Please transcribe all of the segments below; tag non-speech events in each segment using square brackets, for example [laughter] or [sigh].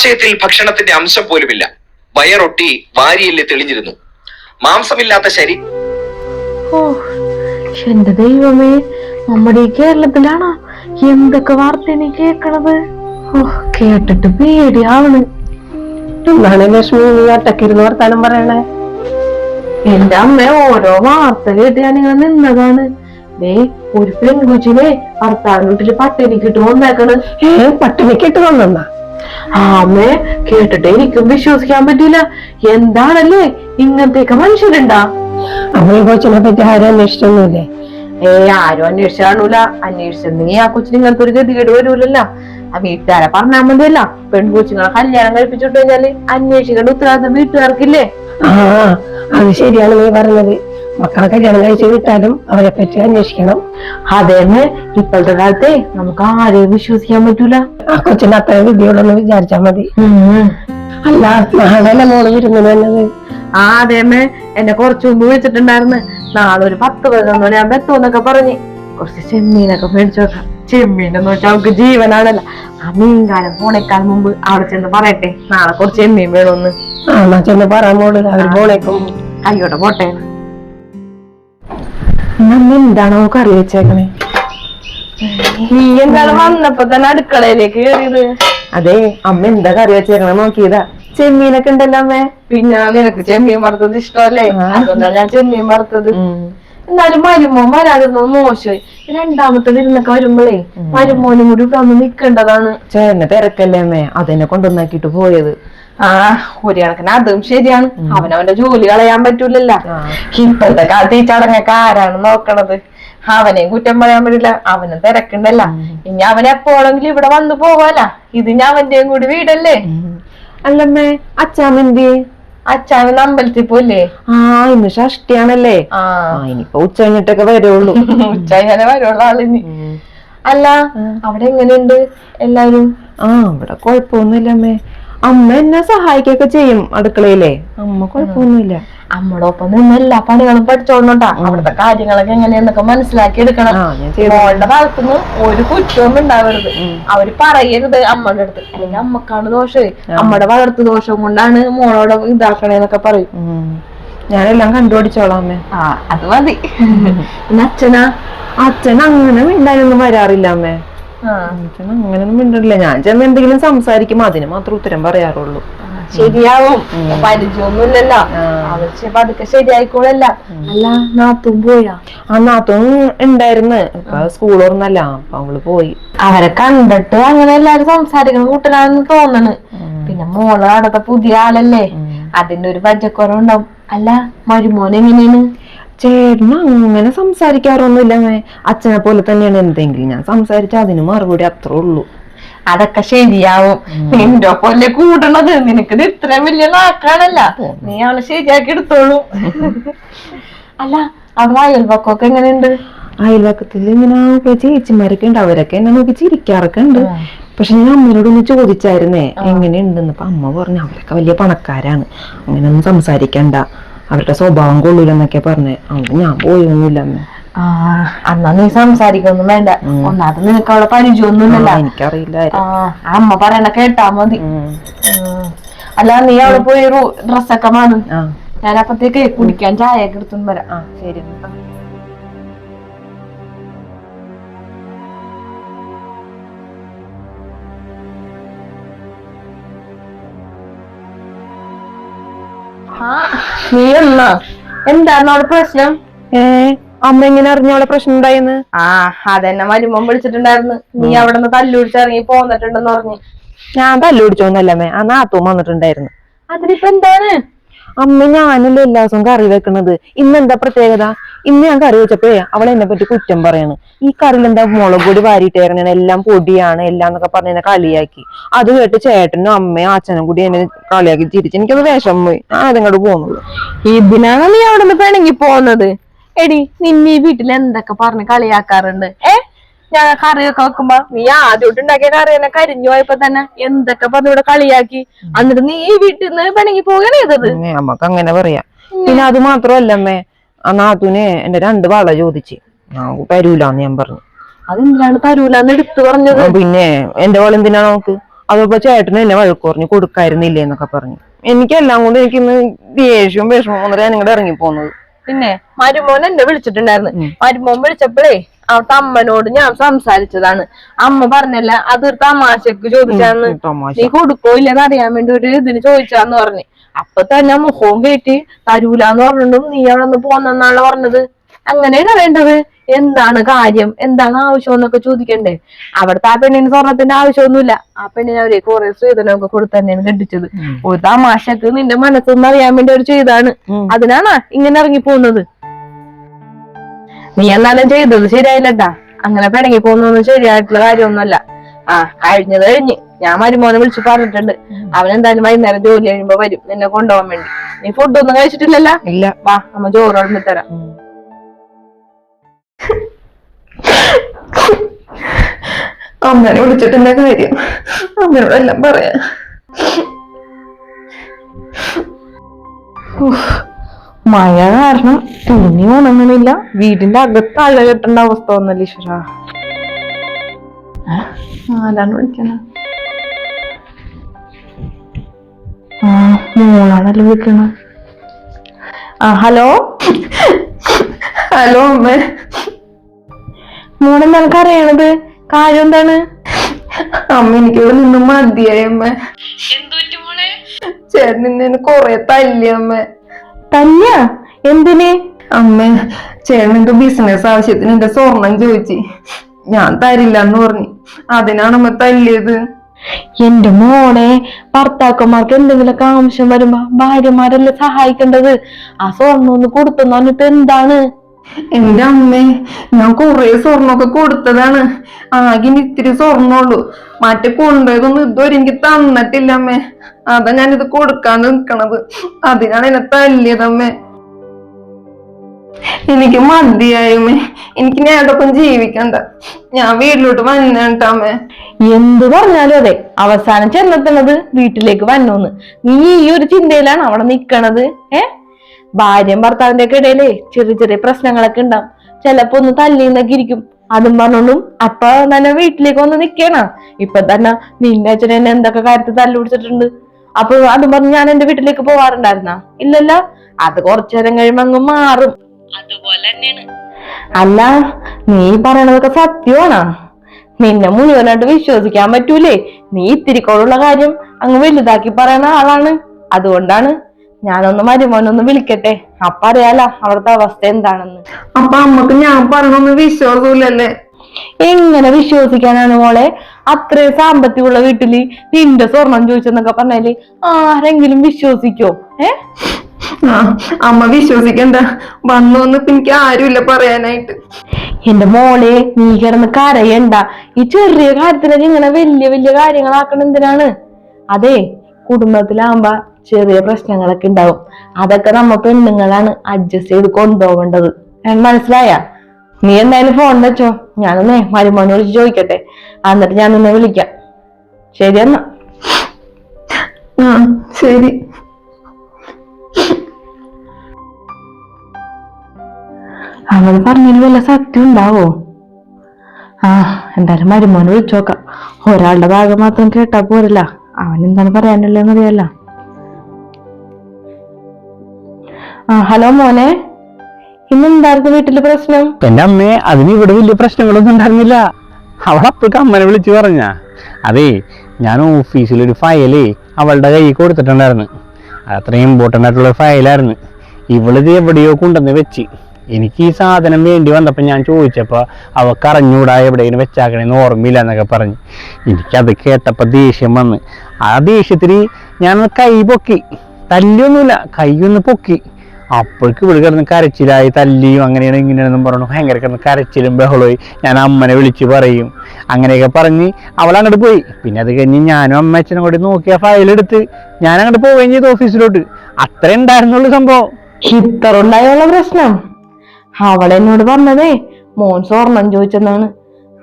ഗർഭാശയത്തിൽ ഭക്ഷണത്തിന്റെ അംശം പോലുമില്ല. വയറൊട്ടി വാരിയല്ലേ തെളിഞ്ഞിരുന്നു. മാംസമില്ലാത്ത ശരി. ഓ എന്റെ ദൈവമേ നമ്മുടെ ഈ കേരളത്തിലാണോ എന്തൊക്കെ വാർത്ത നീ കേൾക്കണത്? ഓ കേട്ടിട്ട് പേടിയാവണ്. എന്താണ് ലക്ഷ്മി നീ ഒറ്റക്കിരുന്ന് വർത്താനം പറയണേ? എന്റെ അമ്മ ഓരോ വാർത്ത കേട്ട് ഞാൻ ഇങ്ങനെ നിന്നതാണ്. ദേ ഒരു പെൺകുച്ചിനെ വീട്ടിൽ പട്ടിണിക്കിട്ട് വന്നേക്കണ്. ഏ പട്ടിണിക്കിട്ട് വന്നാ ആ അമ്മേ കേട്ടിട്ട് എനിക്കും വിശ്വസിക്കാൻ പറ്റില്ല എന്താണല്ലേ ഇങ്ങനത്തെയൊക്കെ മനുഷ്യരുണ്ടാ? അമ്മയെ കൊച്ചിനെ പറ്റി ആരും അന്വേഷിച്ചൊന്നുമില്ലേ? ഏ ആരും അന്വേഷിച്ചാണൂല അന്വേഷിച്ചെന്നെങ്കിൽ ആ കൊച്ചിന് ഇങ്ങനത്തെ ഒരു ഗതികേട് വരൂലല്ല. ആ വീട്ടുകാരെ പറഞ്ഞാൽ മതിയല്ല. പെൺകൊച്ചുങ്ങളെ കല്യാണം കഴിപ്പിച്ചിട്ട് കഴിഞ്ഞാൽ അന്വേഷിക്കേണ്ട ഉത്തരവാദിത്തം വീട്ടുകാർക്കില്ലേ? ആ അത് ശരിയാണ് നീ പറഞ്ഞത്. മക്കളെ കല്യാണം കഴിച്ച് വിട്ടാലും അവരെ പറ്റി അന്വേഷിക്കണം. അതേന്ന് ഇപ്പോഴത്തെ കാലത്തെ നമുക്ക് ആരെയും വിശ്വസിക്കാൻ പറ്റൂല. ആ കൊച്ചിന് അത്ര വിദ്യയുള്ളെന്ന് വിചാരിച്ചാ മതി. അല്ല നാളെ മോൾ വരുന്നത് വന്നത്. ആ അതേമ്മേ എന്നെ കുറച്ചു മുമ്പ് വിളിച്ചിട്ടുണ്ടായിരുന്നു. നാളെ ഒരു പത്ത് പതിനൊന്ന് മണിയാകുമ്പോ എത്തുമെന്നൊക്കെ പറഞ്ഞു. കുറച്ച് ചെമ്മീനൊക്കെ മേടിച്ചു നോക്കാം ചെമ്മീനെന്ന് വെച്ചാൽ അവൾക്ക് ജീവനാണല്ലോ. ആ മീൻകാലം പോണേക്കാൾ മുമ്പ് അവിടെ ചെന്ന് പറയട്ടെ. നാളെ കുറച്ച് ചെമ്മീൻ വേണമെന്ന് ആ ചെന്ന് പറയാൻ അവർ പോണേക്കും അയ്യോടെ പോട്ടെ. നമ്മ അവൾക്ക് കറി വെച്ചേക്കണേ നീ എന്താണ് വന്നപ്പോ തന്നെ അടുക്കളയിലേക്ക് കയറിയത് അതെ അമ്മ എന്താ കറി വെച്ചേക്കണേ നോക്കിയതാ. ചെമ്മീനൊക്കെ ഉണ്ടല്ലോ അമ്മേ. പിന്നെ നിനക്ക് ചെമ്മീൻ വറുത്തത് ഇഷ്ടമല്ലേ? അതുകൊണ്ടാണ് ഞാൻ ചെമ്മീൻ വറുത്തത്. എന്നാലും മരുമോൻ വരാതിരുന്നത് മോശമായി. രണ്ടാമത്തെ വിരുന്നൊക്കെ വരുമ്പോഴേ മരുമോനും കൂടി ഇവിടെ വന്ന് നിക്കേണ്ടതാണ് ചേട്ടന് തിരക്കല്ലേ അമ്മേ? അതെന്നെ കൊണ്ടുവന്നാക്കിട്ട് പോയത്. ആ ഒരു കണക്കിന് അതും ശരിയാണ്. അവനവന്റെ ജോലി കളയാൻ പറ്റൂലല്ല. ഇപ്പോഴത്തെ കാലത്ത് ഈ ചടങ്ങൊക്കെ ആരാണ് നോക്കണത്? അവനെയും കുറ്റം പറയാൻ പറ്റില്ല. അവനും തിരക്കുണ്ടല്ല. ഇനി അവൻ എപ്പോഴെങ്കിലും ഇവിടെ വന്നു പോവാല. ഇത് ഞാൻ അവന്റെയും കൂടി വീടല്ലേ? അല്ലമ്മേ അച്ചാമെന്തി അച്ഛാവൻ അമ്പലത്തിൽ പോയില്ലേ? ആ ഇന്ന് ഷഷ്ടിയാണല്ലേ. ആ. ഇനിയിപ്പൊ ഉച്ച കഴിഞ്ഞിട്ടൊക്കെ വരുള്ളൂ. [laughs] ഉച്ച കഴിഞ്ഞാലേ വരുള്ള ആളിനി. അല്ല അവിടെ എങ്ങനെയുണ്ട് എല്ലാരും ആ ഇവിടെ കുഴപ്പമൊന്നുമില്ല അമ്മേ എന്നെ സഹായിക്കൊക്കെ ചെയ്യും അടുക്കളയിലെ. അമ്മ കുഴപ്പമൊന്നുമില്ല. അമ്മടൊപ്പം നിന്ന് എല്ലാ പണികളും പഠിച്ചോണ്ടോട്ടാ അവിടുത്തെ കാര്യങ്ങളൊക്കെ എങ്ങനെയെന്നൊക്കെ മനസ്സിലാക്കി എടുക്കണം മോളുടെ ഭാഗത്തുനിന്ന് ഒരു കുറ്റവും ഉണ്ടാവരുത്. അവർ പറയരുത് അമ്മയുടെ അടുത്ത്. അല്ലെങ്കിൽ അമ്മക്കാണ് ദോഷം അമ്മയുടെ വളർത്തു ദോഷം കൊണ്ടാണ് മോളോട് ഇതാക്കണേന്നൊക്കെ പറയും. ഞാനെല്ലാം കണ്ടുപിടിച്ചോളാം അമ്മേ. ആ അത് മതി. അച്ഛനാ? അച്ഛൻ അങ്ങനെ മിണ്ടാനൊന്നും വരാറില്ല അമ്മേ. അങ്ങനെയൊന്നും മിണ്ടില്ല ഞാൻ ചെന്ന് എന്തെങ്കിലും സംസാരിക്കും അതിന് മാത്രം ഉത്തരം പറയാറുള്ളൂ. ശരിയാവും. പരിചയമൊന്നുമില്ലല്ലോ അവർ പതുക്കെ ശരിയായിക്കോളല്ല. അല്ല നാത്തും പോയാ? ആ നാത്തും ഉണ്ടായിരുന്നു. സ്കൂൾ ഓർന്നല്ല അപ്പൊ അവൾ പോയി. അവരെ കണ്ടിട്ട് അങ്ങനെ എല്ലാരും സംസാരിക്കുന്ന കൂട്ടനാണെന്ന് തോന്നണ്. പിന്നെ മോൾ അടുത്ത പുതിയ ആളല്ലേ. അതിന്റെ ഒരു പച്ചക്കുറവുണ്ടാവും അല്ല മരുമോൻ എങ്ങനെയാണ്? ചേട്ടന് അങ്ങനെ സംസാരിക്കാറൊന്നുമില്ല. അച്ഛനെ പോലെ തന്നെയാണ് എന്തെങ്കിലും ഞാൻ സംസാരിച്ച അതിന് മറുപടി അത്രേ ഉള്ളൂ. അതൊക്കെ ശരിയാവും. നിന്റെ പോലെ കൂടണത്? നിനക്ക് ഇത്ര വലിയ നാക്കാണല്ല. നീ അവളെ ശരിയാക്കി എടുത്തോളൂ. അല്ല അവിടെ അയൽവക്കൊക്കെ എങ്ങനെയുണ്ട്? അയൽവക്കത്തിൽ ഇങ്ങനെ ചേച്ചിമാരൊക്കെ ഉണ്ട്. അവരൊക്കെ എന്നെ നോക്കി ചിരിക്കാറൊക്കെ ഉണ്ട്. പക്ഷെ ഞാൻ അമ്മയോട് ഒന്ന് ചോദിച്ചായിരുന്നേ എങ്ങനെയുണ്ടെന്ന്. അപ്പൊ അമ്മ പറഞ്ഞു അവരൊക്കെ വലിയ പണക്കാരാണ്. അങ്ങനെയൊന്നും സംസാരിക്കണ്ട. അവരുടെ സ്വഭാവം കൊള്ളൂലെന്നൊക്കെ പറഞ്ഞ് അതുകൊണ്ട് ഞാൻ പോയൊന്നുമില്ല അമ്മ ആ എന്നാ നീ സംസാരിക്കൊന്നും വേണ്ട. ഒന്നാമത് നിനക്ക് അവിടെ പരിചയമൊന്നുമില്ല എനിക്കറിയില്ല അമ്മ പറയണ കേട്ടാ മതി. അല്ല നീ അവിടെ പോയി ഡ്രസ്സൊക്കെ മാറും ഞാനപ്പത്തേക്ക് ഞാൻ അപ്പത്തേക്ക് കുടിക്കാൻ ചായ ഒക്കെ എടുത്തു വരാം. ആ ശരി. നീ എന്നാ? എന്താണ് അവിടെ പ്രശ്നം? ഏ അമ്മ എങ്ങനെ അറിഞ്ഞോളെ പ്രശ്നം ഉണ്ടായെന്ന്? ആ അതെന്നെ മരുമോൻ വിളിച്ചിട്ടുണ്ടായിരുന്നു. നീ അവിടെ നിന്ന് തല്ലുപിടിച്ചിറങ്ങി പോന്നിട്ടുണ്ടെന്ന് പറഞ്ഞു. ഞാൻ തല്ലുപിടിച്ചോന്നല്ലമ്മേ ആ നാത്തും വന്നിട്ടുണ്ടായിരുന്നു. അതിനിപ്പോ എന്താണ്? അമ്മ ഞാനല്ലേ എല്ലാ ദിവസവും കറി വെക്കണത്. ഇന്ന് എന്താ പ്രത്യേകത? ഇന്ന് ഞാൻ കറി വെച്ചപ്പോഴേ അവൾ എന്നെ പറ്റി കുറ്റം പറയാണ്. ഈ കറിയിൽ എന്താ മുളക് പൊടി വാരിയിട്ടേരണ എല്ലാം പൊടിയാണ്. എല്ലാം എന്നൊക്കെ പറഞ്ഞ് എന്നെ കളിയാക്കി. അത് കേട്ട് ചേട്ടനും അമ്മയും അച്ഛനും കൂടി എന്നെ കളിയാക്കി ചിരിച്ച് എനിക്കത് വേഷം പോയി. ഞാൻ അതങ്ങോട്ട് പോകുന്നുള്ളൂ ഇതിനാണ് നീ അവിടെ നിന്ന് പിണങ്ങി പോകുന്നത് എടി നിന്നെ ഈ വീട്ടിൽ എന്തൊക്കെ പറഞ്ഞ് കളിയാക്കാറുണ്ട്? ഏ? ഞാൻ കറിയൊക്കെ വെക്കുമ്പോ നീ ആദ്യമായിട്ട് ഉണ്ടാക്കിയ കറി തന്നെ കരിഞ്ഞു പോയപ്പോ തന്നെ എന്തൊക്കെ പറഞ്ഞു ഇവിടെ കളിയാക്കി. എന്നിട്ട് നീ ഈ വീട്ടിൽ നിന്ന് പിണങ്ങി പോകണേ ചെയ്തത്. നമുക്ക് അങ്ങനെ പറയാം. പിന്നെ അത് മാത്രമല്ല അമ്മേ ആ നാത്തൂന് എന്റെ രണ്ട് വള ചോദിച്ച്. ഞാൻ തരൂലെന്ന് ഞാൻ പറഞ്ഞു. അതെന്തിനാണ് തരൂലെന്ന് എടുത്തു പറഞ്ഞത്? പിന്നെ എന്റെ വള എന്തിനാ നോക്ക് അതിപ്പോ ചേട്ടന് എന്നെ വഴക്ക് പറഞ്ഞു കൊടുക്കായിരുന്നില്ലേ എന്നൊക്കെ പറഞ്ഞു. എനിക്കെല്ലാം കൊണ്ട് എനിക്ക് ഇന്ന് ദേഷ്യവും വിഷമവും വന്നിട്ട് ഞാൻ ഇങ്ങോട്ട് ഇറങ്ങി പോകുന്നത് പിന്നെ മരുമോൻ എന്നെ വിളിച്ചിട്ടുണ്ടായിരുന്നു. മരുമോൻ വിളിച്ചപ്പോഴേ അവിടുത്തെ അമ്മനോട് ഞാൻ സംസാരിച്ചതാണ്. അമ്മ പറഞ്ഞല്ല അത് തമാശക്ക് ചോദിച്ചാന്ന്. നീ കൊടുക്കോ ഇല്ലെന്ന് അറിയാൻ വേണ്ടി ഒരു ഇതിന് ചോദിച്ചാന്ന് പറഞ്ഞു. അപ്പൊ തന്നെ മുഖവും കയറ്റി തരൂലെന്ന് പറഞ്ഞിട്ടും നീ അവിടെ നിന്ന് പോന്നെന്നാണ് പറഞ്ഞത്. അങ്ങനെയാണ് വേണ്ടത്. എന്താണ് കാര്യം? എന്താണ് ആവശ്യം എന്നൊക്കെ ചോദിക്കണ്ടേ. അവിടുത്തെ ആ പെണ്ണിന് സ്വർണത്തിന്റെ ആവശ്യമൊന്നുമില്ല. ആ പെണ്ണിന് അവർ കുറെ സ്ത്രീധനമൊക്കെ കൊടുത്ത് തന്നെയാണ് കെട്ടിച്ചത്. ഒരു തമാശക്ക് നിന്റെ മനസ്സൊന്നും അറിയാൻ വേണ്ടി അവർ ചെയ്താണ്. അതിനാണ് ഇങ്ങനെ ഇറങ്ങി പോകുന്നത് നീ എന്നാലും ചെയ്തത് ശരിയായില്ലട്ടാ. അങ്ങനെ പിണങ്ങി പോകുന്നൊന്നും ശരിയായിട്ടുള്ള കാര്യമൊന്നുമല്ല. ആ കഴിഞ്ഞത് കഴിഞ്ഞ്. ഞാൻ മരുമോനെ വിളിച്ചു പറഞ്ഞിട്ടുണ്ട്. അവൻ എന്തായാലും വൈകുന്നേരം ജോലി കഴിയുമ്പോ വരും. നിന്നെ കൊണ്ടുപോകാൻ വേണ്ടി. നീ ഫുഡൊന്നും കഴിച്ചിട്ടില്ലല്ലോ? ഇല്ല. വാ അമ്മ ചോറ് വിളമ്പി തരാം. അമ്മനെ വിളിച്ചിട്ടെന്റെ കാര്യം? അമ്മയോട് എല്ലാം പറയാ. മഴ കാരണം തുണി ഉണങ്ങണില്ല വീടിന്റെ അകത്ത് അഴ കെട്ടേണ്ട അവസ്ഥ വന്നല്ലേ ഈശ്വര. ആരാണ് വിളിക്കണ? ആ മോളാണല്ലോ വിളിക്കണ. ആ ഹലോ? ഹലോ അമ്മ. മോളെ നിനക്ക് അറിയണത് കാര്യം എന്താണ്? അമ്മ എനിക്കിവിടെ നിന്നും മതിയായി അമ്മ. ചേട്ടൻ ഇന്ന് കൊറേ തല്ലി അമ്മ. തല്ല എന്തിനെ? അമ്മ ചേട്ടനക്ക് ബിസിനസ് ആവശ്യത്തിന് എന്റെ സ്വർണം ചോദിച്ചു. ഞാൻ തരില്ല എന്ന് പറഞ്ഞു. അതിനാണ് അമ്മ തല്ലിയത്. എന്റെ മോളെ ഭർത്താക്കന്മാർക്ക് എന്തെങ്കിലുമൊക്കെ ആവശ്യം വരുമ്പോ ഭാര്യമാരല്ലേ സഹായിക്കേണ്ടത്? ആ സ്വർണം ഒന്ന് കൊടുത്തെന്ന് പറഞ്ഞിട്ട് എന്താണ്? എന്റെ അമ്മേ ഞാൻ കൊറേ സ്വർണമൊക്കെ കൊടുത്തതാണ്. ആകെ ഇത്തിരി സ്വർണുള്ളൂ മറ്റേ കൊണ്ടുപോയതൊന്നും ഇതുവരെ എനിക്ക് തന്നിട്ടില്ല അമ്മേ. അതാ ഞാനിത് കൊടുക്കാണ്ട് നിൽക്കണത് അതിനാണ് എന്നെ തല്ലിയതമ്മേ എനിക്ക് മതിയായുമേ എനിക്ക് ഞാനോടൊപ്പം ജീവിക്കണ്ട. ഞാൻ വീട്ടിലോട്ട് വന്നിട്ടമ്മേ എന്ത് പറഞ്ഞാലും അതെ അവസാനം ചെന്നെത്തണത് വീട്ടിലേക്ക് വന്നോന്ന്. നീ ഈ ഒരു ചിന്തയിലാണ് അവിടെ നിക്കണത് ഏ? ഭാര്യയും ഭർത്താവിന്റെ ഒക്കെ ഇടയിലേ ചെറിയ ചെറിയ പ്രശ്നങ്ങളൊക്കെ ഉണ്ടാവും. ചിലപ്പോ ഒന്ന് തല്ലിന്നൊക്കെ ഇരിക്കും. അതും പറഞ്ഞോണ്ടും അപ്പൊ തന്നെ വീട്ടിലേക്ക് വന്ന് നിക്കണ. ഇപ്പൊ തന്നെ നിന്റെ അച്ഛൻ എന്നെ എന്തൊക്കെ കാര്യത്തിൽ തല്ലു പിടിച്ചിട്ടുണ്ട്? അപ്പൊ അതും പറഞ്ഞ് ഞാൻ എന്റെ വീട്ടിലേക്ക് പോവാറുണ്ടായിരുന്ന? ഇല്ലല്ല. അത് കുറച്ചു നേരം കഴിയുമ്പോ അങ്ങ് മാറും. അതുപോലെ തന്നെയാണ്. അല്ല നീ പറയണതൊക്കെ സത്യമാണോ. നിന്നെ മുഴുവനായിട്ട് വിശ്വസിക്കാൻ പറ്റൂലേ. നീ ഇത്തിരിക്കോളുള്ള കാര്യം അങ്ങ് വലുതാക്കി പറയുന്ന ആളാണ്. അതുകൊണ്ടാണ് ഞാനൊന്ന് മരുമോനൊന്ന് വിളിക്കട്ടെ. അപ്പ അറിയാലോ അവിടുത്തെ അവസ്ഥ എന്താണെന്ന്. അപ്പൊ അമ്മയ്ക്ക് ഞാൻ പറഞ്ഞൊന്നും വിശ്വാസമില്ലല്ലേ? എങ്ങനെ വിശ്വസിക്കാനാണ് മോളെ? അത്രയും സാമ്പത്തികമുള്ള വീട്ടിൽ നിന്റെ സ്വർണം ചോദിച്ചെന്നൊക്കെ പറഞ്ഞാൽ ആരെങ്കിലും വിശ്വസിക്കോ? ഏ? അമ്മ വിശ്വസിക്കണ്ട. വന്നോന്ന് എനിക്ക് ആരുമില്ല പറയാനായിട്ട്. എന്റെ മോളെ നീ കിടന്ന് കരയണ്ട. ഈ ചെറിയ കാര്യത്തിനൊക്കെ ഇങ്ങനെ വലിയ വലിയ കാര്യങ്ങളാക്കണ എന്തിനാണ്? അതെ കുടുംബത്തിലാവുമ്പോ ചെറിയ പ്രശ്നങ്ങളൊക്കെ ഉണ്ടാവും. അതൊക്കെ നമ്മ പെണ്ണുങ്ങളാണ് അഡ്ജസ്റ്റ് ചെയ്ത് കൊണ്ടുപോകേണ്ടത്. ഞാൻ മനസ്സിലായ? നീ എന്തായാലും ഫോൺ വെച്ചോ. ഞാനൊന്നേ മരുമോനെ വിളിച്ച് ചോദിക്കട്ടെ. എന്നിട്ട് ഞാൻ നിന്നെ വിളിക്കാം. ശരി എന്നാ. ശരി. അവൾ പറഞ്ഞതിൽ വല്ല സത്യം ഉണ്ടാവോ? ആ എന്തായാലും മരുമോനെ വിളിച്ചു നോക്കാം. ഒരാളുടെ ഭാഗം മാത്രം കേട്ടാ പോരല്ല. അവൻ എന്താണ് പറയാനുള്ളതെന്ന് അറിയാലോ. ഹലോ മോനെ. ഇന്നെന്തായിരുന്നു വീട്ടിൽ പ്രശ്നം? എന്റെ അമ്മേ അതിന് ഇവിടെ വലിയ പ്രശ്നങ്ങളൊന്നും ഉണ്ടായിരുന്നില്ല. അവൾ അപ്പോഴേക്ക് അമ്മനെ വിളിച്ചു പറഞ്ഞ അതേ ഞാൻ ഓഫീസിലൊരു ഫയൽ അവളുടെ കൈ കൊടുത്തിട്ടുണ്ടായിരുന്നു. അത് അത്രയും ഇമ്പോർട്ടന്റ് ആയിട്ടുള്ള ഫയലായിരുന്നു. ഇവളിത് എവിടെയോ കൊണ്ടുവന്ന് വെച്ച്. എനിക്ക് ഈ സാധനം വേണ്ടി വന്നപ്പോൾ ഞാൻ ചോദിച്ചപ്പോൾ അവൾക്ക് അറിഞ്ഞൂടാ എവിടെയെങ്കിലും വെച്ചാക്കണേന്ന് ഓർമ്മയില്ല എന്നൊക്കെ പറഞ്ഞ്. എനിക്കത് കേട്ടപ്പോൾ ദേഷ്യം വന്ന്. ആ ദേഷ്യത്തിൽ ഞാൻ കൈ പൊക്കി. തല്ലിയൊന്നുമില്ല കൈ ഒന്ന് പൊക്കി. അപ്പോഴേക്ക് ഇവിടെ കിടന്ന് കരച്ചിലായി തല്ലിയും അങ്ങനെയാണ് ഇങ്ങനെയാണെന്നും പറഞ്ഞു ഭയങ്കര കിടന്ന് കരച്ചിലും ബഹളമായി ഞാൻ അമ്മനെ വിളിച്ച് പറയും. അങ്ങനെയൊക്കെ പറഞ്ഞ് അവൾ അങ്ങോട്ട് പോയി. പിന്നെ അത് കഴിഞ്ഞ് ഞാനും അമ്മ അച്ഛനും കൂടി നോക്കിയ ഫയലെടുത്ത് ഞാൻ അങ്ങോട്ട് പോവുകയും ചെയ്തു ഓഫീസിലോട്ട്. അത്രേ ഉണ്ടായിരുന്നുള്ളൂ സംഭവം. ഇത്ര ഉണ്ടായുള്ള പ്രശ്നം? അവൾ എന്നോട് പറഞ്ഞതേ മോൻ സ്വർണം ചോദിച്ചെന്നാണ്.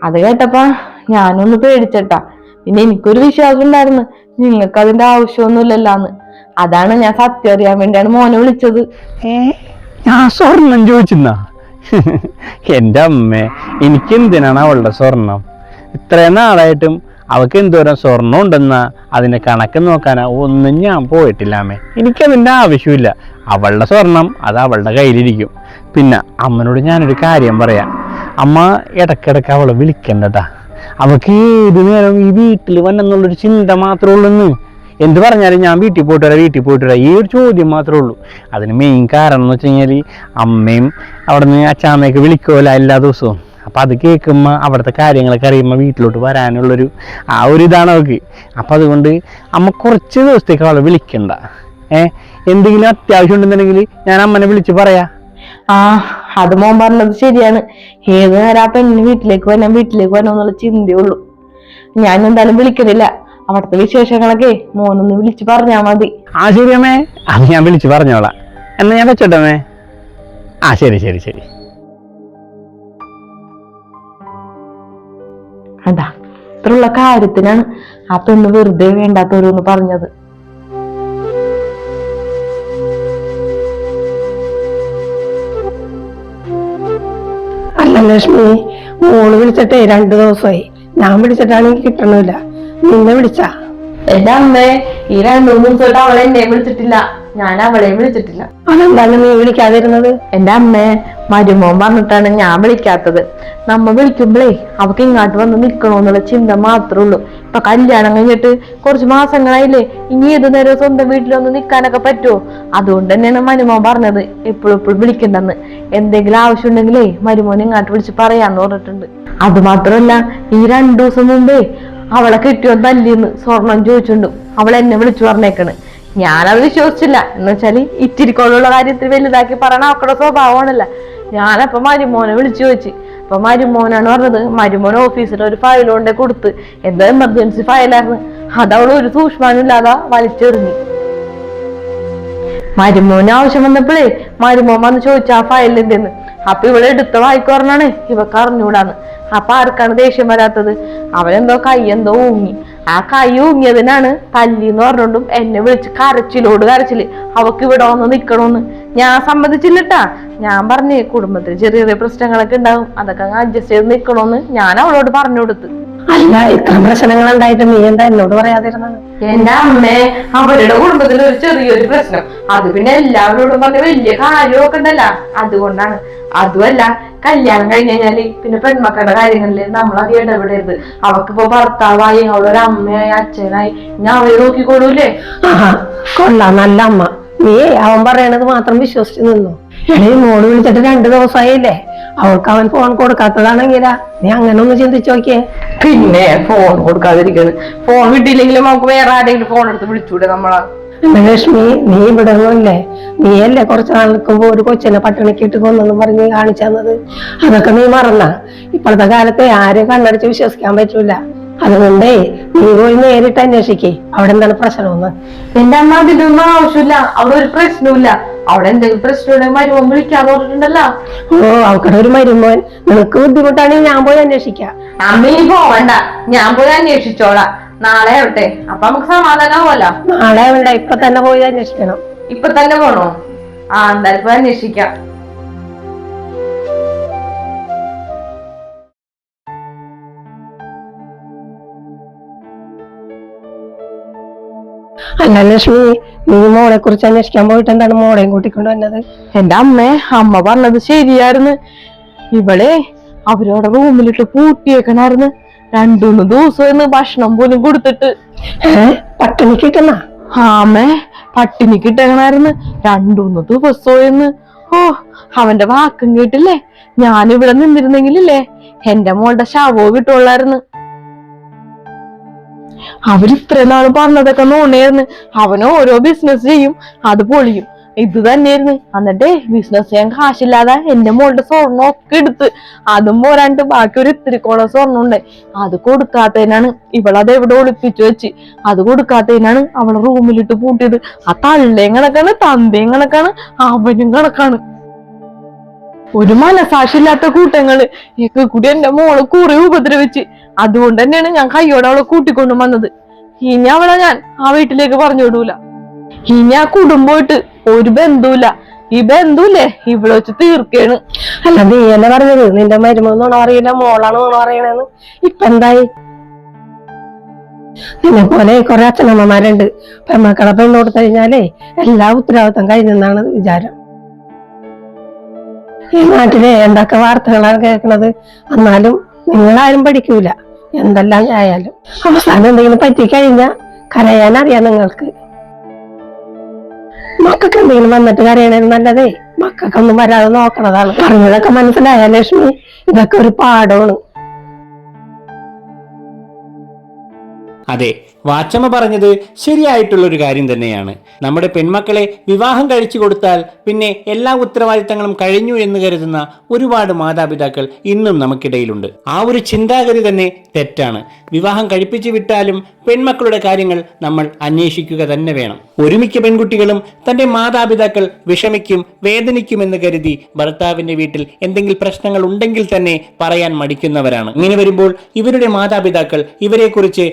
അത് കേട്ടപ്പാ ഞാനൊന്ന് പേടിച്ചട്ടാ. പിന്നെ എനിക്കൊരു വിശ്വാസം ഉണ്ടായിരുന്നു നിങ്ങൾക്ക് അതിന്റെ ആവശ്യമൊന്നുമില്ലല്ലാന്ന്. അതാണ് ഞാൻ സത്യം അറിയാൻ വേണ്ടിയാണ് മോനെ വിളിച്ചത്. ഏ? ഞാൻ സ്വർണം ചോദിച്ചെന്നാ? എന്റെ അമ്മേ എനിക്ക് എന്തിനാണ് അവളുടെ സ്വർണം? ഇത്രയും നാളായിട്ടും അവൾക്ക് എന്തോരം സ്വർണം ഉണ്ടെന്നാ? അതിന്റെ കണക്ക് നോക്കാനാ ഒന്നും ഞാൻ പോയിട്ടില്ല അമ്മേ. എനിക്കതിന്റെ ആവശ്യമില്ല. അവളുടെ സ്വർണം അത് അവളുടെ കയ്യിലിരിക്കും. പിന്നെ അമ്മനോട് ഞാനൊരു കാര്യം പറയാം. അമ്മ ഇടയ്ക്കിടയ്ക്ക് അവളെ വിളിക്കണ്ടട്ടാ അവൾക്ക് ഏത് നേരം ഈ വീട്ടിൽ വന്നെന്നുള്ളൊരു ചിന്ത മാത്രമേ ഉള്ളൂ എന്ത് പറഞ്ഞാലും ഞാൻ വീട്ടിൽ പോയിട്ട് വരാം വീട്ടിൽ പോയിട്ട് വരാം. ഈ ഒരു ചോദ്യം മാത്രമേ ഉള്ളൂ. അതിന് മെയിൻ കാരണം എന്ന് വെച്ച് കഴിഞ്ഞാൽ അമ്മയും അവിടെ നിന്ന് അച്ചാമ്മയൊക്കെ വിളിക്കുമല്ലോ എല്ലാ ദിവസവും. അപ്പം അത് കേൾക്കുമ്പോൾ അവിടുത്തെ കാര്യങ്ങളൊക്കെ അറിയുമ്പോൾ വീട്ടിലോട്ട് വരാനുള്ളൊരു ആ ഒരു ഇതാണ് അവൾക്ക് അപ്പം അതുകൊണ്ട് അമ്മ കുറച്ച് ദിവസത്തേക്ക് അവളെ വിളിക്കണ്ട. ഏ? എന്തെങ്കിലും അത്യാവശ്യം ഉണ്ടെന്നുണ്ടെങ്കിൽ ഞാൻ അമ്മനെ വിളിച്ച് പറയാം. ആ അത് മോൻ പറഞ്ഞത് ശരിയാണ്. ഏത് നേരം ആ പെണ്ണിന് വീട്ടിലേക്ക് വരാൻ വീട്ടിലേക്ക് വരാൻ എന്നുള്ള ചിന്തയുള്ളൂ ഞാൻ എന്തായാലും വിളിക്കണില്ല. അവിടുത്തെ വിശേഷങ്ങളൊക്കെ മോനൊന്ന് വിളിച്ചു പറഞ്ഞാ മതി. ആ ശരി അമ്മേ. അത് ഞാൻ വിളിച്ചു പറഞ്ഞോളാം. എന്നാ ഞാൻ വെച്ചോട്ടമ്മേ ആ ശരി ശരി ശരി. അതാ ഇത്രയുള്ള കാര്യത്തിനാണ് ആ പെണ്ണ് വെറുതെ വേണ്ടാത്തവരൊന്ന് പറഞ്ഞത്. അല്ല ലക്ഷ്മി മോൾ വിളിച്ചിട്ടേ രണ്ടു ദിവസമായി. ഞാൻ വിളിച്ചിട്ടാണെങ്കിൽ കിട്ടണില്ല. നിന്നെ വിളിച്ചാ? എന്റെ അമ്മേ ഈ രണ്ടു മൂന്ന് ദിവസമായിട്ട് അവളെ എന്നെ വിളിച്ചിട്ടില്ല. ഞാൻ അവളെ വിളിച്ചിട്ടില്ല. അതെന്താണ് നീ വിളിക്കാതിരുന്നത്? എന്റെ അമ്മേ മരുമോൻ പറഞ്ഞിട്ടാണ് ഞാൻ വിളിക്കാത്തത്. നമ്മ വിളിക്കുമ്പോഴേ അവക്ക് ഇങ്ങോട്ട് വന്ന് നിക്കണോന്നുള്ള ചിന്ത മാത്രമേ ഉള്ളൂ. ഇപ്പൊ കല്യാണം കഴിഞ്ഞിട്ട് കുറച്ച് മാസങ്ങളായില്ലേ? ഇനി ഏത് നേരം സ്വന്തം വീട്ടിലൊന്ന് നിൽക്കാനൊക്കെ പറ്റുമോ അതുകൊണ്ട് തന്നെയാണ് മരുമോൻ പറഞ്ഞത്. എപ്പോഴും എപ്പോഴും വിളിക്കണ്ടെന്ന് എന്തെങ്കിലും ആവശ്യമുണ്ടെങ്കിലേ മരുമോൻ ഇങ്ങോട്ട് വിളിച്ച് പറയാന്ന് പറഞ്ഞിട്ടുണ്ട്. അത് മാത്രമല്ല ഈ രണ്ടു ദിവസം മുമ്പേ അവളെ കിട്ടിയോ തല്ലിന്ന് സ്വർണം ചോദിച്ചുണ്ടും അവൾ എന്നെ വിളിച്ചു പറഞ്ഞേക്കണ്. ഞാനത് വിശ്വസിച്ചില്ല. എന്ന് വെച്ചാൽ ഇത്തിരിക്കൊള്ളുള്ള കാര്യത്തിൽ വലുതാക്കി പറയണ അവക്കടെ സ്വഭാവമാണല്ല. ഞാനപ്പൊ മരുമോനെ വിളിച്ചു ചോദിച്ചു. അപ്പൊ മരുമോനാണ് പറഞ്ഞത് മരുമോൻ ഓഫീസിൽ ഒരു ഫയൽ കൊണ്ടേ കൊടുത്ത്. എന്തോ എമർജൻസി ഫയലായിരുന്നു അതവൾ ഒരു സൂക്ഷ്മാനില്ലാതെ വലിച്ചെറിഞ്ഞു. മരുമോന് ആവശ്യം വന്നപ്പോഴേ മരുമോൻ വന്ന് ചോദിച്ചു ആ ഫയലിൽ എന്തെന്ന് അപ്പൊ ഇവിടെ എടുത്ത വായിക്ക് പറഞ്ഞാണ് ഇവക്ക് അറിഞ്ഞൂടാന്ന്. അപ്പൊ ആർക്കാണ് ദേഷ്യം വരാത്തത്? അവനെന്തോ കൈ എന്തോ ഊങ്ങി. ആ കൈ ഊങ്ങിയതിനാണ് തല്ലിന്ന് പറഞ്ഞോണ്ടും എന്നെ വിളിച്ച് കരച്ചിലോട് കരച്ചിൽ. അവക്ക് ഇവിടെ വന്ന് നിക്കണോന്ന്. ഞാൻ സമ്മതിച്ചില്ലട്ടാ. ഞാൻ പറഞ്ഞേ കുടുംബത്തിൽ ചെറിയ ചെറിയ പ്രശ്നങ്ങളൊക്കെ ഉണ്ടാവും. അതൊക്കെ അങ്ങ് അഡ്ജസ്റ്റ് ചെയ്ത് നിക്കണോന്ന് ഞാൻ അവളോട് പറഞ്ഞു കൊടുത്ത്. അല്ല ഇത്ര പ്രശ്നങ്ങൾ ഉണ്ടായിട്ട് നീ എന്താ എന്നോട് പറയാതിരുന്നത്? എന്റെ അമ്മേ അവരുടെ കുടുംബത്തിൽ ഒരു ചെറിയൊരു പ്രശ്നം. അത് പിന്നെ എല്ലാവരോടും പറഞ്ഞ വലിയ കാര്യമൊക്കെ ഉണ്ടല്ലോ. അതുകൊണ്ടാണ്. അതുമല്ല കല്യാണം കഴിഞ്ഞ് കഴിഞ്ഞാൽ പിന്നെ പെൺമക്കളുടെ കാര്യങ്ങളിൽ നമ്മൾ അത് ഇടപെടരുത് അവക്കിപ്പോ ഭർത്താവായി അവളൊരു അമ്മയായി അച്ഛനായി. ഞാൻ അവരെ നോക്കിക്കോളൂലേ ആഹാ കൊള്ളാം നല്ല അമ്മ. നീ അവൻ പറയണത് മാത്രം വിശ്വസിച്ച് നിന്നു. എടീ മോൾ വിളിച്ചിട്ട് രണ്ടു ദിവസമായില്ലേ അവൾക്ക് അവൻ ഫോൺ കൊടുക്കാത്തതാണെങ്കിലാ. നീ അങ്ങനെ ഒന്ന് ചിന്തിച്ചു നോക്കിയേ. പിന്നെ ഫോൺ കൊടുക്കാതിരിക്കണ് ഫോൺ കിട്ടിയില്ലെങ്കിലും നമുക്ക് വേറെ ആരെങ്കിലും ഫോൺ എടുത്ത് വിളിച്ചൂടെ നമ്മളാ? ലക്ഷ്മി നീ ഇവിടെ ഒന്നുമില്ലേ നീയല്ലേ കുറച്ച് നാൾ നിൽക്കുമ്പോ ഒരു കൊച്ചിനെ പട്ടിണിക്കിട്ട് കൊന്നെന്ന് പറഞ്ഞ് കാണിച്ചു തന്നത്? അതൊക്കെ നീ മറന്ന. ഇപ്പോഴത്തെ കാലത്തെ ആരെയും കണ്ണടിച്ച് വിശ്വസിക്കാൻ പറ്റൂല. അതുകൊണ്ടേ നീ പോയി നേരിട്ട് അന്വേഷിക്കേ. അവിടെ എന്താണ് പ്രശ്നമെന്ന്. എന്റെ അമ്മ ഇതൊന്നും ആവശ്യമില്ല. അവിടെ ഒരു പ്രശ്നമില്ല അവിടെ എന്തെങ്കിലും പ്രശ്നം ഉണ്ടെങ്കിൽ മരുമോൻ വിളിക്കാന്ന് പറഞ്ഞിട്ടുണ്ടല്ലോ. ഓ അവക്കടെ ഒരു മരുമോൻ. നിനക്ക് ബുദ്ധിമുട്ടാണെങ്കിൽ ഞാൻ പോയി അന്വേഷിക്കാം. അമ്മ ഇനി പോവണ്ട. ഞാൻ പോയി അന്വേഷിച്ചോളാം. നാളെ ആവട്ടെ. അപ്പൊ നമുക്ക് സമാധാനാവുമല്ലോ. നാളെ വേണ്ട ഇപ്പൊ തന്നെ പോയി അന്വേഷിക്കണം. ഇപ്പൊ തന്നെ പോണോ? ആ എന്തായാലും പോയി അന്വേഷിക്കാം. അല്ല ലക്ഷ്മി നീ മോളെ കുറിച്ച് അന്വേഷിക്കാൻ പോയിട്ട് എന്താണ് മോളെയും കൂട്ടിക്കൊണ്ട് വന്നത്? എന്റെ അമ്മേ അമ്മ പറഞ്ഞത് ശരിയായിരുന്നു. ഇവളെ അവരോടെ റൂമിലിട്ട് പൂട്ടിയേക്കണായിരുന്നു. രണ്ടുമൂന്ന് ദിവസം ഭക്ഷണം പോലും കൊടുത്തിട്ട്. പട്ടിണി കിട്ടണ ആമേ പട്ടിണി കിട്ടണായിരുന്നു രണ്ടുമൂന്ന് ദിവസമെന്ന് ഓ അവന്റെ വാക്കും കേട്ടില്ലേ? ഞാനിവിടെ നിന്നിരുന്നെങ്കിലല്ലേ? എന്റെ മോളുടെ ശവവും കിട്ടുള്ളായിരുന്നു അവർ ഇത്രയും നാൾ പറഞ്ഞതൊക്കെ നോണയായിരുന്നു അവന് ഓരോ ബിസിനസ് ചെയ്യും. അത് പൊളിയും. ഇത് തന്നെയായിരുന്നു. എന്നിട്ടേ ബിസിനസ് ചെയ്യാൻ കാശില്ലാതെ എന്റെ മോളുടെ സ്വർണം ഒക്കെ എടുത്ത്. അതും പോരാണ്ട് ബാക്കി ഒരു ഇത്തിരിക്കോളം സ്വർണം ഉണ്ട് അത് കൊടുക്കാത്തതിനാണ് ഇവളത് എവിടെ ഒളിപ്പിച്ചു വെച്ച്. അത് കൊടുക്കാത്തതിനാണ് അവളെ റൂമിലിട്ട് പൂട്ടിയത്. ആ തള്ളേം കണക്കാണ് തന്തേം കണക്കാണ് അവനും കണക്കാണ്. ഒരു മനസാക്ഷിയില്ലാത്ത കൂട്ടങ്ങൾ. ഒക്കെ കൂടി എന്റെ മോളെ കുറെ ഉപദ്രവിച്ച്. അതുകൊണ്ട് തന്നെയാണ് ഞാൻ കയ്യോടെ അവളെ കൂട്ടിക്കൊണ്ടു വന്നത്. ഇനി അവളെ ഞാൻ ആ വീട്ടിലേക്ക് പറഞ്ഞു വിടൂല. ഇനി ആ കുടുംബമായിട്ട് ഒരു ബന്ധുവില്ല. ഈ ബന്ധുല്ലേ ഇവിടെ വെച്ച് തീർക്കാണ്. അല്ല നീ എന്നെ പറഞ്ഞത് നിന്റെ മരുമോന്നാണോ അറിയില്ല മോളാണോ അറിയണെന്ന്. ഇപ്പൊ എന്തായി? നിന്നെ പോലെ കുറെ അച്ഛനമ്മമാരുണ്ട്. പെമ്മക്കളെ പെണ്ണോട് കഴിഞ്ഞാലേ എല്ലാ ഉത്തരവാദിത്തം കഴിഞ്ഞെന്നാണ് വിചാരം. ഈ നാട്ടിലെ എന്തൊക്കെ വാർത്തകളാണ് കേൾക്കുന്നത്? എന്നാലും നിങ്ങളാരും പഠിക്കൂല. എന്തെല്ലാം ആയാലും. അവസാനം എന്തെങ്കിലും പറ്റിക്കഴിഞ്ഞാ കരയാനറിയാം നിങ്ങൾക്ക്. മക്കൾക്ക് എന്തെങ്കിലും വന്നിട്ട് കരയണേലും നല്ലതേ. മക്കൾക്കൊന്നും വരാതെ നോക്കണതാണ്. പറഞ്ഞതൊക്കെ മനസ്സിലായ ലക്ഷ്മി ഇതൊക്കെ ഒരു പാഠമാണ്. അതെ വാച്ചമ്മ പറഞ്ഞത് ശരിയായിട്ടുള്ള ഒരു കാര്യം തന്നെയാണ്. നമ്മുടെ പെൺമക്കളെ വിവാഹം കഴിച്ചു കൊടുത്താൽ പിന്നെ എല്ലാ ഉത്തരവാദിത്തങ്ങളും കഴിഞ്ഞു എന്ന് കരുതുന്ന ഒരുപാട് മാതാപിതാക്കൾ ഇന്നും നമുക്കിടയിലുണ്ട്. ആ ഒരു ചിന്താഗതി തന്നെ തെറ്റാണ്. വിവാഹം കഴിപ്പിച്ചു വിട്ടാലും പെൺമക്കളുടെ കാര്യങ്ങൾ നമ്മൾ അന്വേഷിക്കുക തന്നെ വേണം. ഒരുമിക്ക പെൺകുട്ടികളും തന്റെ മാതാപിതാക്കൾ വിഷമിക്കും വേദനിക്കുമെന്ന് കരുതി ഭർത്താവിന്റെ വീട്ടിൽ എന്തെങ്കിലും പ്രശ്നങ്ങൾ ഉണ്ടെങ്കിൽ തന്നെ പറയാൻ മടിക്കുന്നവരാണ്. ഇങ്ങനെ വരുമ്പോൾ ഇവരുടെ മാതാപിതാക്കൾ ഇവരെക്കുറിച്ച്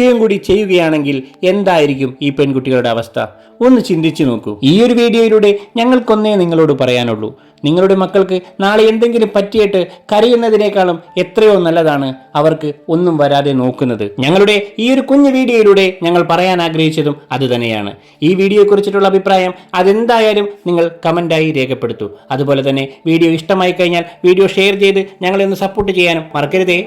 അന്വേഷിക്കാതിരിക്കുകയും കൂടി ചെയ്യുകയാണെങ്കിൽ എന്തായിരിക്കും ഈ പെൺകുട്ടികളുടെ അവസ്ഥ? ഒന്ന് ചിന്തിച്ചു നോക്കൂ. ഈ ഒരു വീഡിയോയിലൂടെ ഞങ്ങൾക്കൊന്നേ നിങ്ങളോട് പറയാനുള്ളൂ. നിങ്ങളുടെ മക്കൾക്ക് നാളെ എന്തെങ്കിലും പറ്റിയിട്ട് കരയുന്നതിനേക്കാളും എത്രയോ നല്ലതാണ് അവർക്ക് ഒന്നും വരാതെ നോക്കുന്നത്. ഞങ്ങളുടെ ഈ ഒരു കുഞ്ഞു വീഡിയോയിലൂടെ ഞങ്ങൾ പറയാൻ ആഗ്രഹിച്ചതും അതുതന്നെയാണ്. ഈ വീഡിയോയെക്കുറിച്ചിട്ടുള്ള അഭിപ്രായം അതെന്തായാലും നിങ്ങൾ കമന്റായി രേഖപ്പെടുത്തൂ. അതുപോലെ തന്നെ വീഡിയോ ഇഷ്ടമായി കഴിഞ്ഞാൽ വീഡിയോ ഷെയർ ചെയ്ത് ഞങ്ങളെ ഒന്ന് സപ്പോർട്ട് ചെയ്യാനും മറക്കരുതേ.